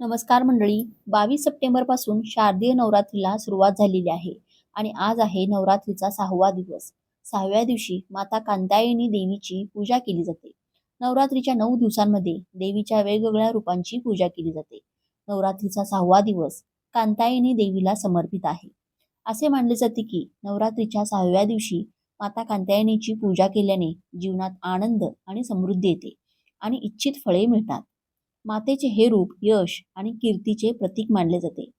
नमस्कार मंडळी. बावीस सप्टेंबरपासून शारदीय नवरात्रीला सुरुवात झालेली आहे आणि आज आहे नवरात्रीचा सहावा दिवस. सहाव्या दिवशी माता कांतायनी देवीची पूजा केली जाते. नवरात्रीच्या नऊ दिवसांमध्ये देवीच्या वेगवेगळ्या रूपांची पूजा केली जाते. नवरात्रीचा सहावा दिवस कांतायनी देवीला समर्पित आहे. असे मानले जाते की नवरात्रीच्या सहाव्या दिवशी माता कांतायनीची पूजा केल्याने जीवनात आनंद आणि समृद्धी येते आणि इच्छित फळे मिळतात. मातेचे हे रूप यश आणि कीर्तीचे प्रतीक मानले जाते.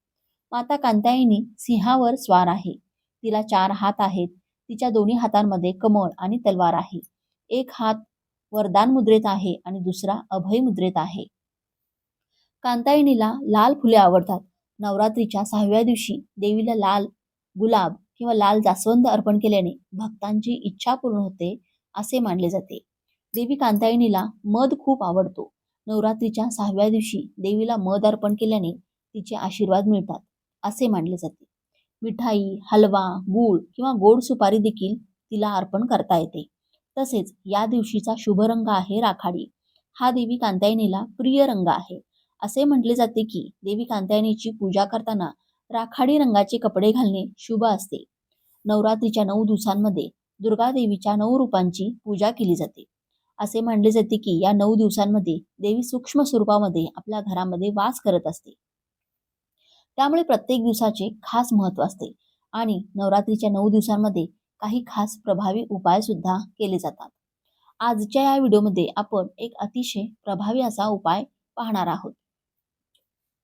माता कांतायनी सिंहावर स्वार आहे. तिला चार हात आहेत. तिच्या दोन्ही हातांमध्ये कमळ आणि तलवार आहे. एक हात वरदान मुद्रेत आहे आणि दुसरा अभय मुद्रेत आहे. कांतायनीला लाल फुले आवडतात. नवरात्रीच्या सहाव्या दिवशी देवीला लाल गुलाब किंवा लाल जास्वंद अर्पण केल्याने भक्तांची इच्छा पूर्ण होते असे मानले जाते. देवी कांतायनीला मध खूप आवडतो. नवरात्रीच्या सहाव्या दिवशी देवीला मध अर्पण केल्याने तिचे आशीर्वाद मिळतात असे मानले जाते. मिठाई हलवा गूळ किंवा गोड सुपारी देखील तिला अर्पण करता येते. तसेच या दिवशीचा शुभ रंग आहे राखाडी. हा देवी कांतायनीला प्रिय रंग आहे. असे म्हटले जाते की देवी कांतायनीची पूजा करताना राखाडी रंगाचे कपडे घालणे शुभ असते. नवरात्रीच्या नऊ दिवसांमध्ये दुर्गा देवीच्या नऊ रूपांची पूजा केली जाते. असे मानले जाते की या नऊ दिवसांमध्ये देवी सूक्ष्म स्वरूपामध्ये आपल्या घरामध्ये वास करत असते. त्यामुळे प्रत्येक दिवसाचे खास महत्त्व असते आणि नवरात्रीच्या नऊ दिवसांमध्ये काही खास प्रभावी उपाय सुद्धा केले जातात. आजच्या या व्हिडिओमध्ये आपण एक अतिशय प्रभावी असा उपाय पाहणार आहोत.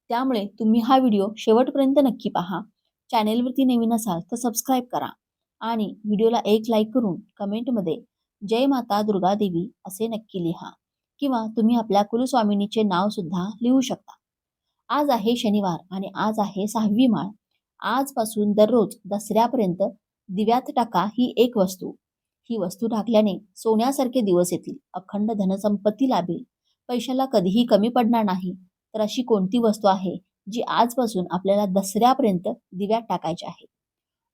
त्यामुळे तुम्ही हा व्हिडिओ शेवटपर्यंत नक्की पहा. चॅनेलवरती नवीन असाल तर सबस्क्राईब करा आणि व्हिडिओला एक लाईक करून कमेंटमध्ये जय माता दुर्गा देवी असे नक्की लिहा किंवा तुम्ही आपल्या कुलस्वामिनीचे नाव सुद्धा लिहू शकता. आज आहे शनिवार आणि आज आहे सहावी माळ. आजपासून दररोज दसऱ्यापर्यंत दिव्यात टाका ही एक वस्तू. ही वस्तू टाकल्याने सोन्यासारखे दिवस येतील. अखंड धनसंपत्ती लाभेल. पैशाला कधीही कमी पडणार नाही. तर अशी कोणती वस्तू आहे जी आजपासून आपल्याला दसऱ्यापर्यंत दिव्यात टाकायची आहे?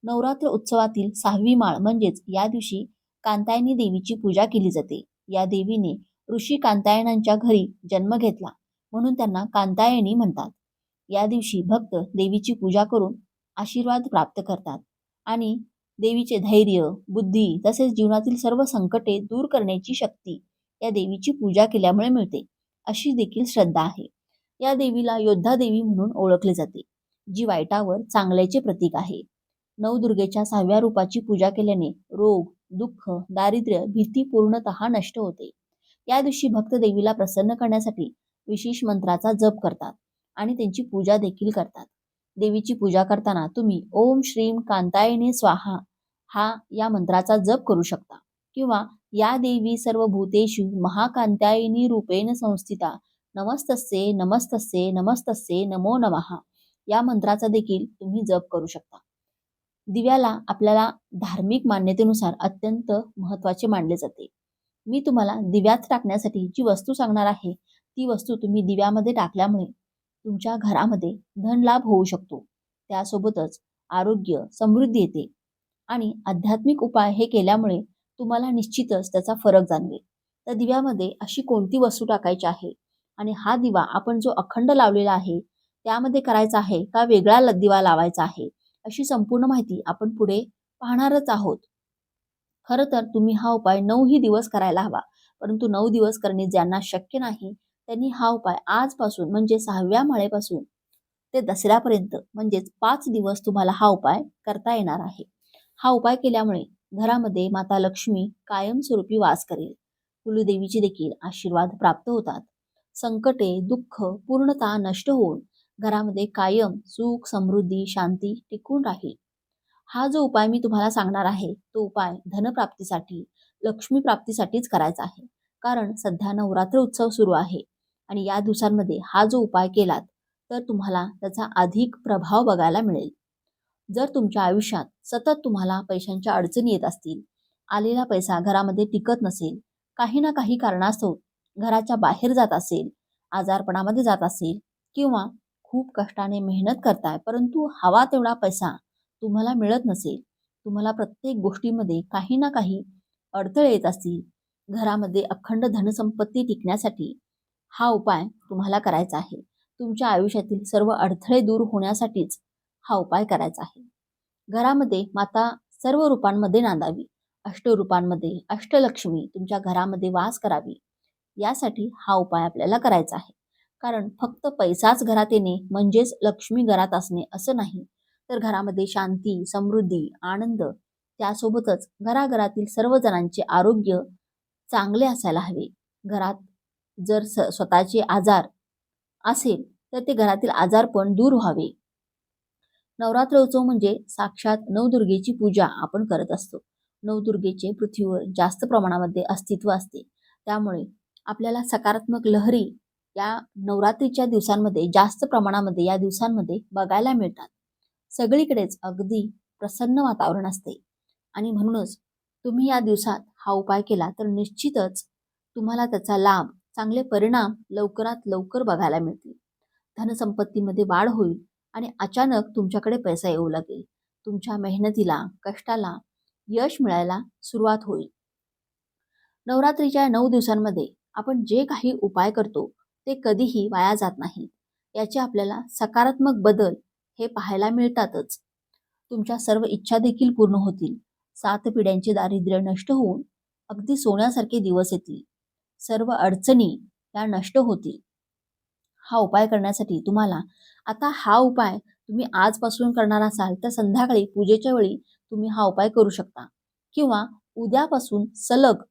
नवरात्र उत्सवातील सहावी माळ म्हणजेच या दिवशी कांतायनी देवीची पूजा केली जाते. या देवीने ऋषी कांतायनांच्या घरी जन्म घेतला म्हणून त्यांना कांतायनी म्हणतात. या दिवशी भक्त देवीची पूजा करून आशीर्वाद प्राप्त करतात आणि देवीचे धैर्य बुद्धी तसेच जीवनातील सर्व संकटे दूर करण्याची शक्ती या देवीची पूजा केल्यामुळे मिळते अशी देखील श्रद्धा आहे. या देवीला योद्धा देवी म्हणून ओळखले जाते जी वाईटावर चांगल्याचे प्रतीक आहे. नवदुर्गेच्या सहाव्या रूपाची पूजा केल्याने रोग दुःख दारिद्र्य भीती पूर्णतः नष्ट होते. या दिवशी भक्त देवीला प्रसन्न करण्यासाठी विशेष मंत्राचा जप करतात आणि त्यांची पूजा देखील करतात. देवीची पूजा करताना तुम्ही ओम श्रीम कांतायने स्वाहा हा या मंत्राचा जप करू शकता किंवा या देवी सर्व भूतेषु महाकांतायिनी रूपेण संस्थिता नमस्तस्ये नमस्तस्ये नमस्तस्ये नमो नमहा या मंत्राचा देखील तुम्ही जप करू शकता. दिव्याला आपल्याला धार्मिक मान्यतेनुसार अत्यंत महत्त्वाचे मानले जाते. मी तुम्हाला दिव्यात टाकण्यासाठी जी वस्तू सांगणार आहे ती वस्तू तुम्ही दिव्यामध्ये टाकल्यामुळे तुमच्या घरामध्ये धनलाभ होऊ शकतो. त्यासोबतच आरोग्य समृद्धी येते. आणि आध्यात्मिक उपाय हे केल्यामुळे तुम्हाला निश्चितच त्याचा फरक जाणवेल. तर दिव्यामध्ये अशी कोणती वस्तू टाकायची आहे? आणि हा दिवा आपण जो अखंड लावलेला आहे त्यामध्ये करायचा आहे का वेगळा दिवा लावायचा आहे? अशी संपूर्ण माहिती आपण पुढे पाहणारच आहोत. खरं तर तुम्ही हा उपाय नऊही दिवस करायला हवा परंतु नऊ दिवस करणे ज्यांना शक्य नाही त्यांनी हा उपाय आजपासून म्हणजे सहाव्या माळेपासून ते दसऱ्यापर्यंत म्हणजेच पाच दिवस तुम्हाला हा उपाय करता येणार आहे. हा उपाय केल्यामुळे घरामध्ये माता लक्ष्मी कायमस्वरूपी वास करेल. कुलदेवीचे देखील आशीर्वाद प्राप्त होतात. संकटे दुःख पूर्णता नष्ट होऊन घरामध्ये कायम सुख समृद्धी शांती टिकून राहील. हा जो उपाय मी तुम्हाला सांगणार आहे तो उपाय धनप्राप्तीसाठी लक्ष्मी प्राप्तीसाठीच करायचा आहे. कारण सध्या नवरात्र उत्सव सुरू आहे आणि या दिवसांमध्ये हा जो उपाय केलात तर तुम्हाला त्याचा अधिक प्रभाव बघायला मिळेल. जर तुमच्या आयुष्यात सतत तुम्हाला पैशांच्या अडचणी येत असतील आलेला पैसा घरामध्ये टिकत नसेल काही ना काही कारणास्तव घराच्या बाहेर जात असेल आजारपणामध्ये जात असेल किंवा खूप कष्टाने मेहनत करताय परंतु हवा तेवढा पैसा तुम्हाला मिळत नसेल. तुम्हाला प्रत्येक गोष्टीमध्ये काही ना काही अडथळे येत असतील. घरामध्ये अखंड धनसंपत्ती टिकण्यासाठी हा उपाय तुम्हाला करायचा आहे. तुमच्या आयुष्यातील सर्व अडथळे दूर होण्यासाठीच हा उपाय करायचा आहे. घरामध्ये माता सर्व रूपांमध्ये नांदावी. अष्टरूपांमध्ये अष्टलक्ष्मी तुमच्या घरामध्ये वास करावी. यासाठी हा उपाय आपल्याला करायचा आहे. कारण फक्त पैसाच घरात येणे म्हणजेच लक्ष्मी घरात असणे असं नाही. तर घरामध्ये शांती समृद्धी आनंद त्यासोबतच घराघरातील सर्व जणांचे आरोग्य चांगले असायला हवे. घरात जर स स्वतःचे आजार असेल तर ते घरातील आजार पण दूर व्हावे. नवरात्र उत्सव म्हणजे साक्षात नवदुर्गेची पूजा आपण करत असतो. नवदुर्गेचे पृथ्वीवर जास्त प्रमाणामध्ये अस्तित्व असते. त्यामुळे आपल्याला सकारात्मक लहरी या नवरात्रीच्या दिवसांमध्ये जास्त प्रमाणामध्ये या दिवसांमध्ये बघायला मिळतात. सगळीकडेच अगदी प्रसन्न वातावरण असते. आणि म्हणूनच तुम्ही या दिवसात हा उपाय केला तर निश्चितच तुम्हाला त्याचा लाभ चांगले परिणाम लवकरात लवकर बघायला मिळतील. धनसंपत्तीमध्ये वाढ होईल आणि अचानक तुमच्याकडे पैसा येऊ लागेल. तुमच्या मेहनतीला कष्टाला यश मिळायला सुरुवात होईल. नवरात्रीच्या नऊ दिवसांमध्ये आपण जे काही उपाय करतो ते कधीही वाया जात नाहीत. याचे आपल्याला सकारात्मक बदल हे पाहायला मिळतातच. तुमच्या सर्व इच्छा देखील पूर्ण होतील. सात पिढ्यांचे दारिद्र्य नष्ट होऊन अगदी सोन्यासारखे दिवस येतील. सर्व अडचणी या नष्ट होतील. हा उपाय करण्यासाठी तुम्हाला आता हा उपाय तुम्ही आजपासून करणार असाल तर संध्याकाळी पूजेच्या वेळी तुम्ही हा उपाय करू शकता. किंवा उद्यापासून सलग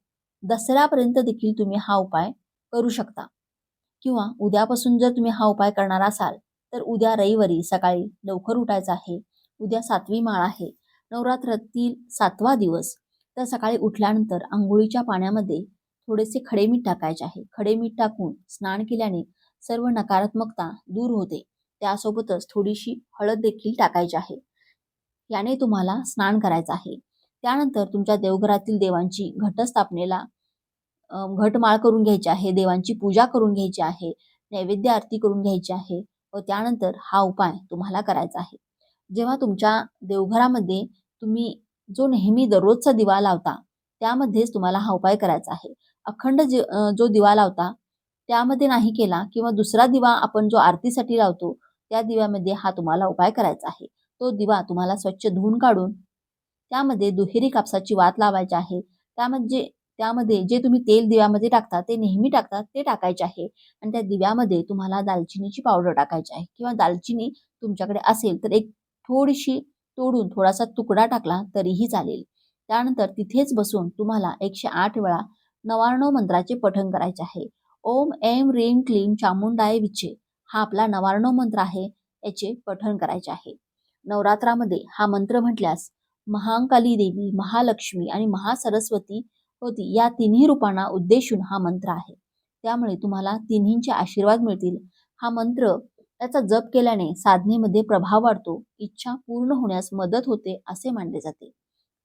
दसऱ्यापर्यंत देखील तुम्ही हा उपाय करू शकता. किंवा उद्यापासून जर तुम्ही हा उपाय करणार असाल तर उद्या रविवारी सकाळी लवकर उठायचं आहे. उद्या सातवी माळ आहे. नवरात्रातील सातवा दिवस. तर सकाळी उठल्यानंतर आंघोळीच्या पाण्यामध्ये थोडेसे खडे मीठ टाकायचे आहे. खडे मीठ टाकून स्नान केल्याने सर्व नकारात्मकता दूर होते. त्यासोबतच थोडीशी हळद देखील टाकायची आहे. याने तुम्हाला स्नान करायचं आहे. त्यानंतर तुमच्या देवघरातील देवांची घटस्थापनेला घटमाळ करून घ्यायची आहे देवांची पूजा करून घ्यायची आहे नैवेद्य आरती करून घ्यायची आहे व त्यानंतर हा उपाय तुम्हाला करायचा आहे. जेव्हा तुमच्या देवघरामध्ये तुम्ही जो नेहमी दररोजचा दिवा लावता त्यामध्येच तुम्हाला हा उपाय करायचा आहे. अखंड जो दिवा लावता त्यामध्ये नाही केला किंवा दुसरा दिवा आपण जो आरतीसाठी लावतो त्या दिव्यामध्ये हा तुम्हाला उपाय करायचा आहे. तो दिवा तुम्हाला स्वच्छ धुवून काढून त्यामध्ये दुहेरी कापसाची वात लावायची आहे. त्यामध्ये त्यामध्ये जे तुम्ही तेल दिव्यामध्ये टाकता ते नेहमी टाकता ते टाकायचे आहे. आणि त्या दिव्यामध्ये तुम्हाला दालचिनीची पावडर टाकायची आहे. किंवा दालचिनी तुमच्याकडे असेल तर एक थोडीशी तोडून थोडासा तुकडा टाकला तरीही चालेल. त्यानंतर तिथेच बसून तुम्हाला एकशे आठ वेळा नवारणव मंत्राचे पठण करायचे आहे. ओम एम रेम क्लीम चामुंडाय विचे हा आपला नवारणव मंत्र आहे याचे पठण करायचे आहे. नवरात्रामध्ये हा मंत्र म्हटल्यास महांकाली देवी महालक्ष्मी आणि महासरस्वती होती. या तिन्ही रूपांना उद्देशून हा मंत्र आहे. त्यामुळे तुम्हाला तिन्हींचे आशीर्वाद मिळतील. हा मंत्र त्याचा जप केल्याने साधनेमध्ये प्रभाव वाढतो. इच्छा पूर्ण होण्यास मदत होते असे मानले जाते.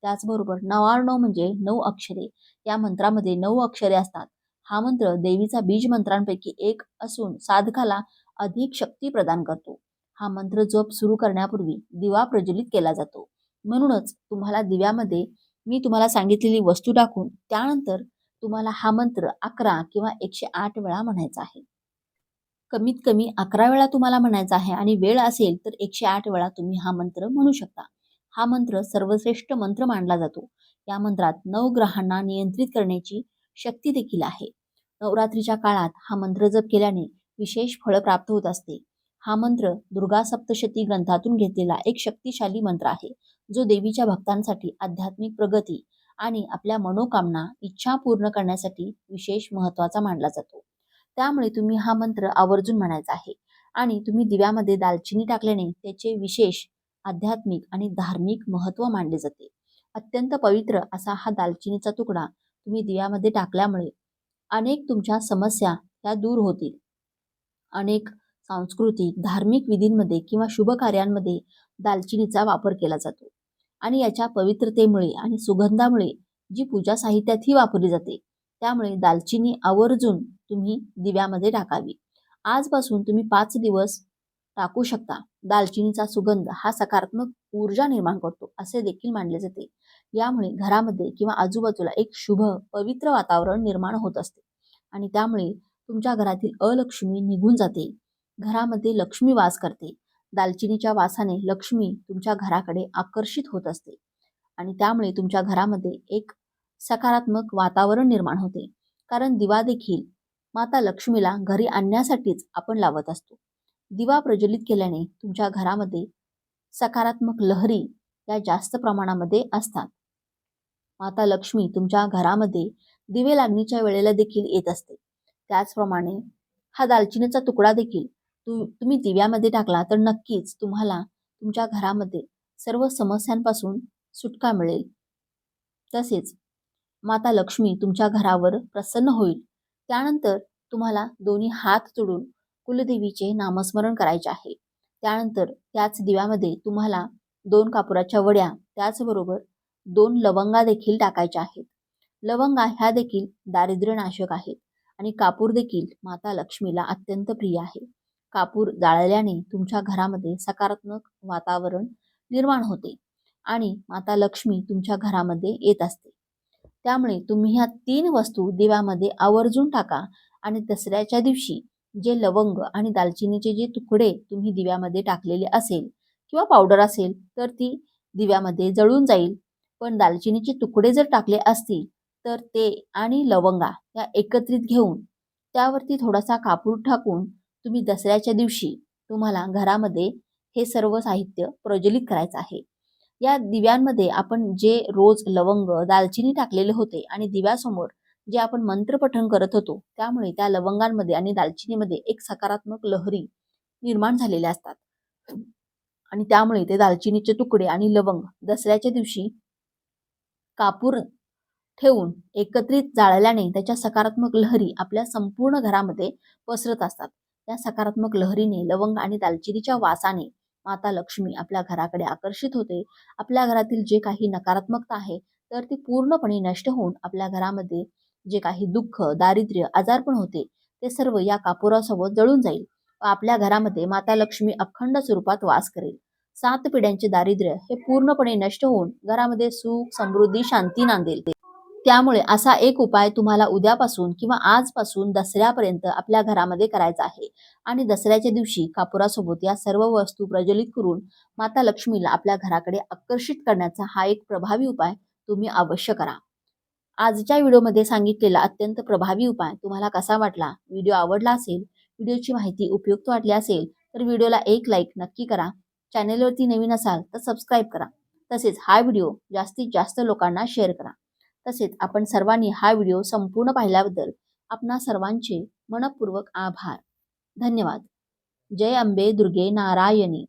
त्याचबरोबर नवार्णव म्हणजे नऊ अक्षरे. या मंत्रामध्ये नऊ अक्षरे असतात. हा मंत्र देवीचा बीज मंत्रांपैकी एक असून साधकाला अधिक शक्ती प्रदान करतो. हा मंत्र जप सुरू करण्यापूर्वी दिवा प्रज्वलित केला जातो. म्हणूनच तुम्हाला दिव्यामध्ये मी तुम्हाला सांगितलेली वस्तू टाकून त्यानंतर तुम्हाला हा मंत्र अकरा किंवा एकशे आठ वेळा म्हणायचा आहे. कमीत कमी अकरा वेळा तुम्हाला म्हणायचा आहे आणि वेळ असेल तर एकशे आठ वेळा तुम्ही हा मंत्र म्हणू शकता. हा मंत्र सर्वश्रेष्ठ मंत्र मानला जातो. या मंत्रात नवग्रहांना नियंत्रित करण्याची शक्ती देखील आहे. नवरात्रीच्या काळात हा मंत्र जप केल्याने विशेष फळ प्राप्त होत असते. हा मंत्र दुर्गा सप्तशती ग्रंथातून घेतलेला एक शक्तिशाली मंत्र आहे जो देवीच्या भक्तांसाठी आध्यात्मिक प्रगती आणि आपल्या मनोकामना इच्छा पूर्ण करण्यासाठी विशेष महत्त्वाचा मानला जातो. त्यामुळे तुम्ही हा मंत्र आवर्जून म्हणायचा आहे आणि तुम्ही दिव्यामध्ये दालचिनी टाकल्याने त्याचे विशेष आध्यात्मिक आणि धार्मिक महत्त्व मानले जाते. अत्यंत पवित्र असा हा दालचिनीचा तुकडा तुम्ही दिव्यामध्ये टाकल्यामुळे अनेक तुमच्या समस्या त्या दूर होतील. अनेक सांस्कृतिक धार्मिक विधींमध्ये किंवा शुभ कार्यांमध्ये दालचिनीचा वापर केला जातो. आणि याच्या पवित्रतेमुळे आणि सुगंधामुळे जी पूजा साहित्यातही वापरली जाते त्यामुळे दालचिनी आवर्जून तुम्ही दिव्यामध्ये टाकावी. आजपासून तुम्ही पाच दिवस टाकू शकता. दालचिनीचा सुगंध हा सकारात्मक ऊर्जा निर्माण करतो असे देखील मानले जाते. यामुळे घरामध्ये किंवा आजूबाजूला एक शुभ पवित्र वातावरण निर्माण होत असते. आणि त्यामुळे तुमच्या घरातील अलक्ष्मी निघून जाते. घरामध्ये लक्ष्मी वास करते. दालचिनीच्या वासाने लक्ष्मी तुमच्या घराकडे आकर्षित होत असते आणि त्यामुळे तुमच्या घरामध्ये एक सकारात्मक वातावरण निर्माण होते. कारण दिवा देखील माता लक्ष्मीला घरी आणण्यासाठीच आपण लावत असतो. दिवा प्रज्वलित केल्याने तुमच्या घरामध्ये सकारात्मक लहरी या जास्त प्रमाणामध्ये असतात. माता लक्ष्मी तुमच्या घरामध्ये दिवे लागणीच्या वेळेला देखील येत असते. त्याचप्रमाणे हा दालचिनीचा तुकडा देखील तु तुम्ही दिव्यामध्ये टाकला तर नक्कीच तुम्हाला तुमच्या घरामध्ये सर्व समस्यांपासून सुटका मिळेल. तसेच माता लक्ष्मी तुमच्या घरावर प्रसन्न होईल. त्यानंतर तुम्हाला दोन्ही हात जोडून कुलदेवीचे नामस्मरण करायचे आहे. त्यानंतर त्याच दिव्यामध्ये तुम्हाला दोन कापुराच्या वड्या त्याचबरोबर दोन लवंगा देखील टाकायच्या आहेत. लवंगा ह्या देखील दारिद्र्यनाशक आहेत आणि कापूर देखील माता लक्ष्मीला अत्यंत प्रिय आहे. कापूर जाळल्याने तुमच्या घरामध्ये सकारात्मक वातावरण निर्माण होते आणि माता लक्ष्मी तुमच्या घरामध्ये येत असते. त्यामुळे तुम्ही ह्या तीन वस्तू दिव्यामध्ये आवर्जून टाका आणि दसऱ्याच्या दिवशी जे लवंग आणि दालचिनीचे जे तुकडे तुम्ही दिव्यामध्ये टाकलेले असेल किंवा पावडर असेल तर ती दिव्यामध्ये जळून जाईल. पण दालचिनीचे तुकडे जर टाकले असतील तर ते आणि लवंगा या एकत्रित घेऊन त्यावरती थोडासा कापूर टाकून तुम्ही दसऱ्याच्या दिवशी तुम्हाला घरामध्ये हे सर्व साहित्य प्रज्वलित करायचं आहे. या दिव्यांमध्ये आपण जे रोज लवंग दालचिनी टाकलेले होते आणि दिव्यासमोर जे आपण मंत्रपठण करत होतो त्यामुळे त्या लवंगांमध्ये आणि दालचिनीमध्ये एक सकारात्मक लहरी निर्माण झालेल्या असतात. आणि त्यामुळे ते दालचिनीचे तुकडे आणि लवंग दसऱ्याच्या दिवशी कापूर ठेवून एकत्रित जाळल्याने त्याच्या सकारात्मक लहरी आपल्या संपूर्ण घरामध्ये पसरत असतात. त्या सकारात्मक लहरीने लवंग आणि दालचिनीच्या वासाने माता लक्ष्मी आपल्या घराकडे आकर्षित होते. आपल्या घरातील जे काही नकारात्मकता आहे तर ती पूर्णपणे नष्ट होऊन आपल्या घरामध्ये जे काही दुःख दारिद्र्य आजारपण होते ते सर्व या कापुरासोबत जळून जाईल. व आपल्या घरामध्ये माता लक्ष्मी अखंड स्वरूपात वास करेल. सात पिढ्यांचे दारिद्र्य हे पूर्णपणे नष्ट होऊन घरामध्ये सुख समृद्धी शांती नांदेल. त्यामुळे असा एक उपाय तुम्हाला उद्यापासून किंवा आजपासून दसऱ्यापर्यंत आपल्या घरामध्ये करायचा आहे. आणि दसऱ्याच्या दिवशी कापुरासोबत या सर्व वस्तू प्रज्वलित करून माता लक्ष्मीला आपल्या घराकडे आकर्षित करण्याचा हा एक प्रभावी उपाय तुम्ही अवश्य करा. आजच्या व्हिडिओमध्ये सांगितलेला अत्यंत प्रभावी उपाय तुम्हाला कसा वाटला? व्हिडिओ आवडला असेल व्हिडिओची माहिती उपयुक्त वाटली असेल तर व्हिडिओला एक लाईक नक्की करा. चॅनेलवरती नवीन असाल तर सबस्क्राईब करा. तसेच हा व्हिडिओ जास्तीत जास्त लोकांना शेअर करा. तसेच आपण सर्वांनी हा व्हिडिओ संपूर्ण पाहिल्याबद्दल आपणा सर्वांचे मनपूर्वक आभार. धन्यवाद. जय अंबे दुर्गे नारायणी.